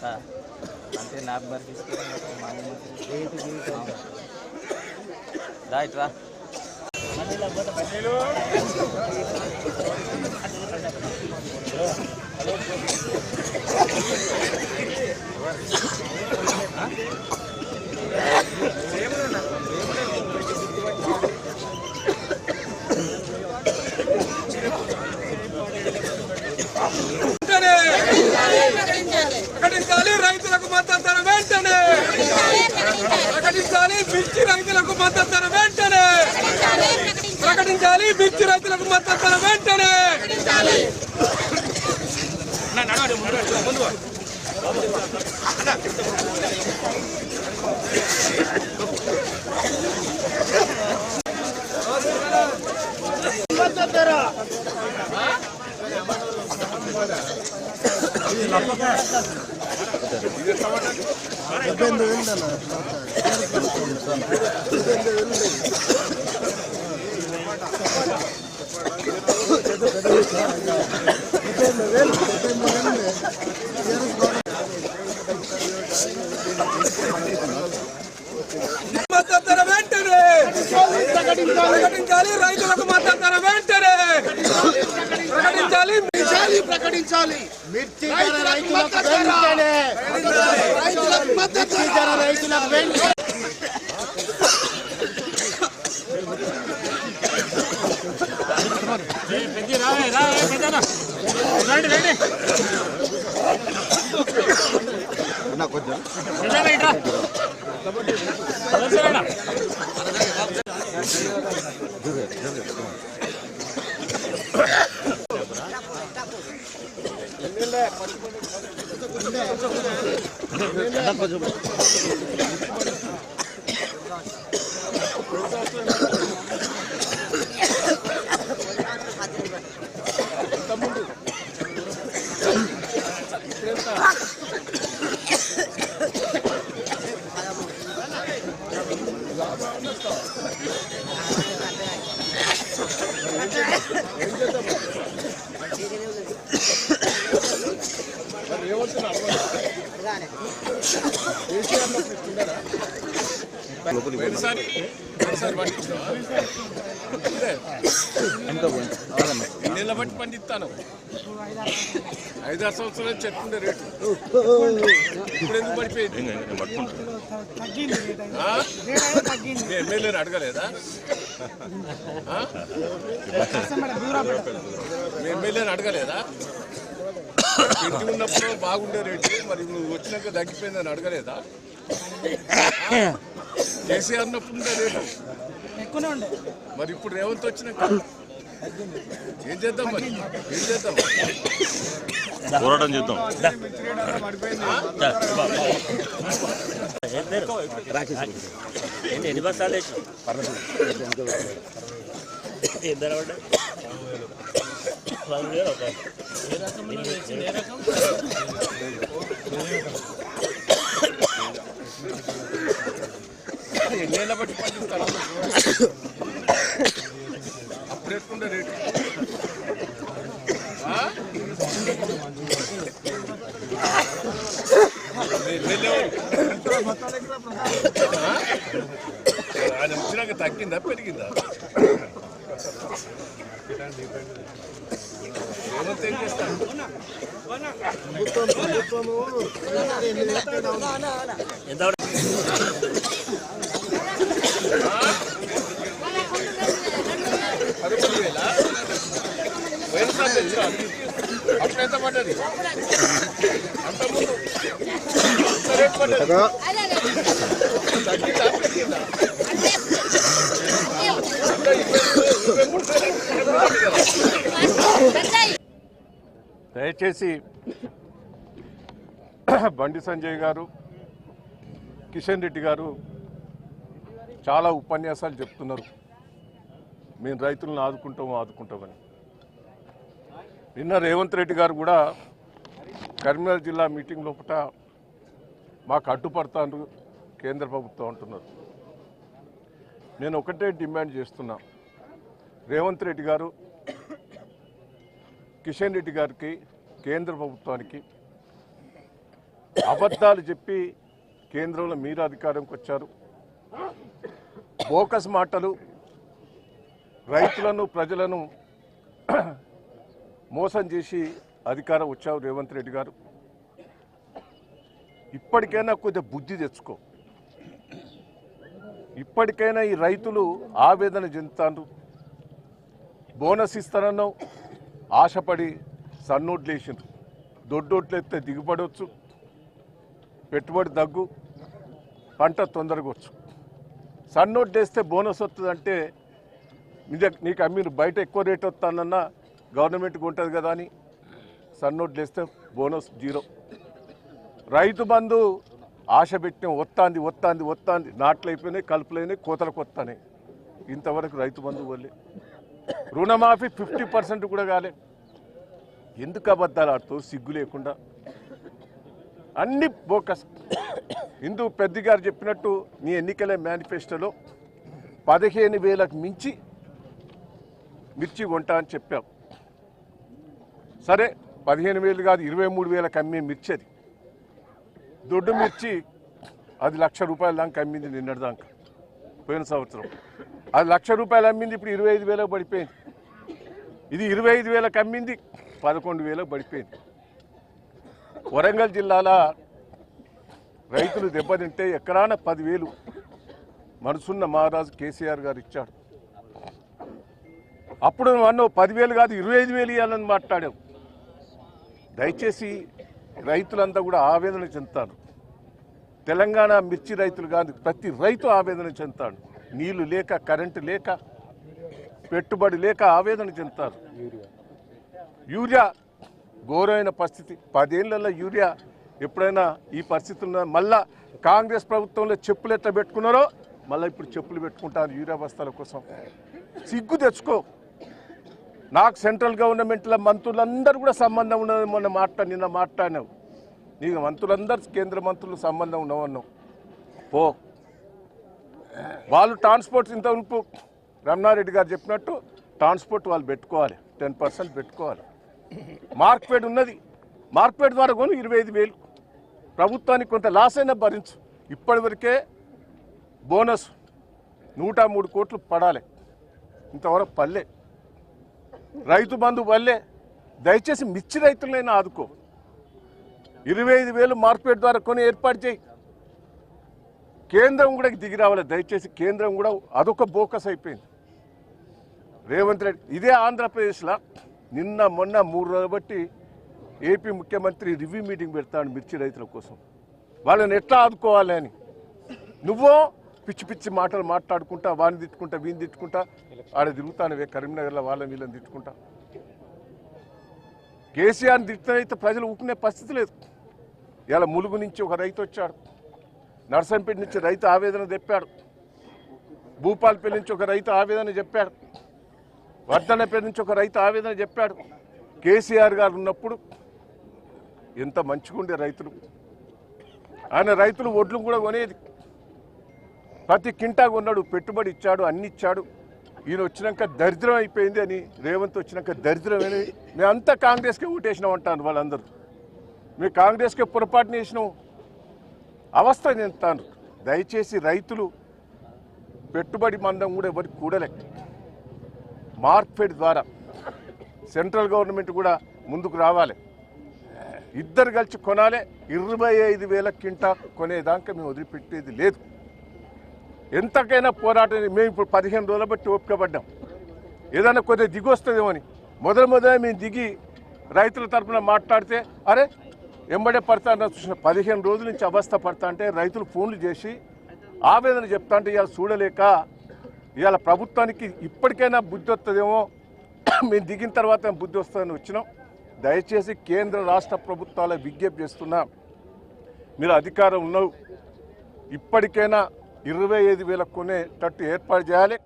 Sir. అంటే నాకు బరికిస్తే right రా. ధర వెంటనే. ప్రకటించాలి. మిర్చి రైతులకు మద్దతు ధర వెంటనే మద్దతు ధర. వెంటనే? ప్రకటించాలి రైతులకు మద్దతు వెంటనే? ప్రకటించాలి ప్రకటించాలి. మిర్చి ధర రైతులకు వెంటనే రైతులకు మద్దతు ధర వెంటనే నిలబట్టి పండిస్తాను ఐదారు సంవత్సరాలు చెట్టుండే రేటు ఇప్పుడు ఎందుకు పడిపోయింది ఎమ్మెల్యేని అడగలేదా? మీ ఎమ్మెల్యేని అడగలేదా? ఇంటి ఉన్నప్పుడు బాగుండే రేటు మరి నువ్వు వచ్చినాక తగ్గిపోయిందని అడగలేదా? కేసీఆర్ ఉన్నప్పుడు ఉండే రేటు. మరి ఇప్పుడు రేవంత్ వచ్చినాక ఏం చేద్దాం మరి? ఏం చేద్దాం? పోరాటం చేద్దాం. ఎన్ని బస్తాలు ఎంత ఎన్నేళ్ళ బట్టి పండిస్తారు అప్పుడు ఎత్తుకుంటే రేటు ఆ? మీ ఎమ్మెల్యే ఎవరు? ఆ? ఆయన వచ్చినాక తగ్గిందా పెరిగిందా? ఎంత అప్పుడు ఎంత పడ్డది? అంత ముందు ఎంత రేట్ పడ్డది తగ్గిందా పెరిగిందా ఇంకా ఇరవై ఇరవై మూడు వేలు దయచేసి బండి సంజయ్ గారు కిషన్ రెడ్డి గారు చాలా ఉపన్యాసాలు చెప్తున్నారు. మేము రైతులను ఆదుకుంటాము ఆదుకుంటామని. నిన్న రేవంత్ రెడ్డి గారు కూడా కరీంనగర్ జిల్లా మీటింగ్ లోపల మాకు అడ్డుపడతాను కేంద్ర ప్రభుత్వం అంటున్నారు. నేను ఒకటే డిమాండ్ చేస్తున్నా. రేవంత్ రెడ్డి గారు కిషన్ రెడ్డి గారికి కేంద్ర ప్రభుత్వానికి అబద్ధాలు చెప్పి కేంద్రంలో మీరు అధికారంకి వచ్చారు. బోకస్ మాటలు రైతులను ప్రజలను మోసం చేసి అధికారం వచ్చావు రేవంత్ రెడ్డి గారు. ఇప్పటికైనా కొద్దిగా బుద్ధి తెచ్చుకో. ఇప్పటికైనా ఈ రైతులు ఆవేదన చెందుతారు. బోనస్ ఇస్తానన్నావు. ఆశపడి సన్నోట్లు వేసిండ్రు దొడ్డోట్లు ఎత్తే దిగుబడవచ్చు పెట్టుబడి దగ్గు పంట తొందరగా వచ్చు సన్నోట్లు వేస్తే బోనస్ వస్తుందంటే నిజ నీకు అమ్మిన బయట ఎక్కువ రేట్ వస్తానన్నా గవర్నమెంట్కి ఉంటుంది కదా అని సన్నోట్లు వేస్తే బోనస్ జీరో. రైతు బంధు ఆశ పెట్టిన వత్తాంది వత్తాంది వత్తాంది నాట్లు అయిపోయినాయి కలుపులైనాయి కోతలకు వస్తాయి ఇంతవరకు రైతు బంధు వల్లే రుణమాఫీ ఫిఫ్టీ పర్సెంట్ కూడా కాలే. ఎందుకు అబద్ధాలు ఆడుతూ సిగ్గు లేకుండా? అన్ని బోకస్ హిందూ పెద్ద గారు చెప్పినట్టు నీ ఎన్నికల మేనిఫెస్టోలో పదిహేను వేలకు మించి మిర్చి కొంటా అని చెప్పాం. సరే పదిహేను వేలు కాదు ఇరవై మూడు వేలకు అమ్మే మిర్చి అది. దొడ్డు మిర్చి అది లక్ష రూపాయల దాకా అమ్మింది నిన్నటిదాకా పోయిన సంవత్సరం. అది లక్ష రూపాయలు అమ్మింది ఇప్పుడు ఇరవై ఐదు వేలకు పడిపోయింది. ఇది ఇరవై ఐదు వేలకు అమ్మింది పదకొండు వేలకు పడిపోయింది. వరంగల్ జిల్లాల రైతులు దెబ్బతింటే ఎకరాన పదివేలు. మనసున్న మహారాజు కేసీఆర్ గారు ఇచ్చాడు. అప్పుడు అన్నావు పదివేలు కాదు ఇరవై ఐదు వేలు ఇవ్వాలని మాట్లాడావు. దయచేసి రైతులంతా కూడా ఆవేదన చెందుతారు. తెలంగాణ మిర్చి రైతులు కాదు ప్రతి రైతు ఆవేదన చెందుతాడు. నీళ్ళు లేక కరెంటు లేక పెట్టుబడి లేక ఆవేదన చెందుతారు. యూరియా ఘోరమైన పరిస్థితి. పదేళ్ళలో యూరియా ఎప్పుడైనా ఈ పరిస్థితుల్లో మళ్ళా కాంగ్రెస్ ప్రభుత్వంలో చెప్పులు ఎట్లా పెట్టుకున్నారో మళ్ళీ ఇప్పుడు చెప్పులు పెట్టుకుంటారు యూరియా బస్తాల కోసం. సిగ్గు తెచ్చుకో. నాకు సెంట్రల్ గవర్నమెంట్లో మంత్రులందరూ కూడా సంబంధం ఉన్నది మొన్న మాట్లా నిన్న మాట్లాడినావు. నీకు మంత్రులందరూ కేంద్ర మంత్రులు సంబంధం ఉన్నవన్నావు. పో. వాళ్ళు ట్రాన్స్పోర్ట్ ఇంత ఉనుపు రమణారెడ్డి గారు చెప్పినట్టు ట్రాన్స్పోర్ట్ వాళ్ళు పెట్టుకోవాలి. టెన్ పర్సెంట్ పెట్టుకోవాలి. మార్క్పేట్ ఉన్నది. మార్క్పేట్ ద్వారా కొను ఇరవై ఐదు వేలు. ప్రభుత్వానికి కొంత లాస్ అయినా భరించు. ఇప్పటివరకే బోనస్ నూట మూడు కోట్లు పడాలి. ఇంతవరకు పల్లె. రైతు బంధు పల్లె దయచేసి మిర్చి రైతులైనా ఆదుకో. ఇరవై ఐదు వేలు మార్కెట్ ద్వారా కొని ఏర్పాటు చేయి. కేంద్రం కూడా దిగి రావాలి. దయచేసి కేంద్రం కూడా అదొక బోకస్ అయిపోయింది. రేవంత్ రెడ్డి ఇదే ఆంధ్రప్రదేశ్లో నిన్న మొన్న మూడు రోజులు బట్టి ఏపీ ముఖ్యమంత్రి రివ్యూ మీటింగ్ పెడతాడు మిర్చి రైతుల కోసం. వాళ్ళని ఎట్లా ఆదుకోవాలి అని. నువ్వో పిచ్చి పిచ్చి మాటలు మాట్లాడుకుంటా వాడిని తిట్టుకుంటా వీని తిట్టుకుంటా ఆడ తిరుగుతానవే కరీంనగర్లో వాళ్ళని వీళ్ళని తిట్టుకుంటా. కేసీఆర్ని తిట్టినైతే ప్రజలు ఊపుకునే పరిస్థితి లేదు. ఇలా ములుగు నుంచి ఒక రైతు వచ్చాడు. నర్సంపేట నుంచి రైతు ఆవేదన తెప్పాడు. భూపాల్పల్లి నుంచి ఒక రైతు ఆవేదన చెప్పాడు. వర్ధనపేట నుంచి ఒక రైతు ఆవేదన చెప్పాడు. కేసీఆర్ గారు ఉన్నప్పుడు ఎంత మంచిగా ఉండే రైతులు. ఆయన రైతులు ఒడ్లు కూడా కొనేది. ప్రతి కింటా కొన్నాడు పెట్టుబడి ఇచ్చాడు అన్ని ఇచ్చాడు. ఈయన వచ్చినాక దరిద్రం అయిపోయింది అని రేవంత్ వచ్చినాక దరిద్రం మేమంతా కాంగ్రెస్కే ఓటేసినాం అంటాను వాళ్ళందరూ. మేము కాంగ్రెస్కే పొరపాటున వేసినాం అవస్థ చెందుతాను దయచేసి రైతులు పెట్టుబడి మందం కూడా ఎవరికి కూడలే మార్కెట్ ద్వారా సెంట్రల్ గవర్నమెంట్ కూడా ముందుకు రావాలి. ఇద్దరు కలిసి కొనాలి ఇరవై ఐదు వేల కింటా కొనేదాకా మేము వదిలిపెట్టేది లేదు. ఎంతకైనా పోరాటం మేము ఇప్పుడు పదిహేను రోజుల బట్టి ఒప్పుకబడ్డాం. ఏదైనా కొద్దిగా దిగి వస్తుందేమో అని. మొదలు మొదలు మేము దిగి రైతుల తరఫున మాట్లాడితే అరే ఎంబడే పడతా చూసిన పదిహేను రోజుల నుంచి అవస్థ పడతా అంటే రైతులు ఫోన్లు చేసి ఆవేదన చెప్తా అంటే ఇవాళ చూడలేక ఇవాళ ప్రభుత్వానికి ఇప్పటికైనా బుద్ధి వస్తుందేమో మేము దిగిన తర్వాత బుద్ధి వస్తుందని వచ్చినాం. దయచేసి కేంద్ర రాష్ట్ర ప్రభుత్వాల విజ్ఞప్తి చేస్తున్నా. మీరు అధికారం ఉన్నావు. ఇప్పటికైనా ఇరవై ఐదు వేల కొనేటట్టు ఏర్పాటు చేయాలి.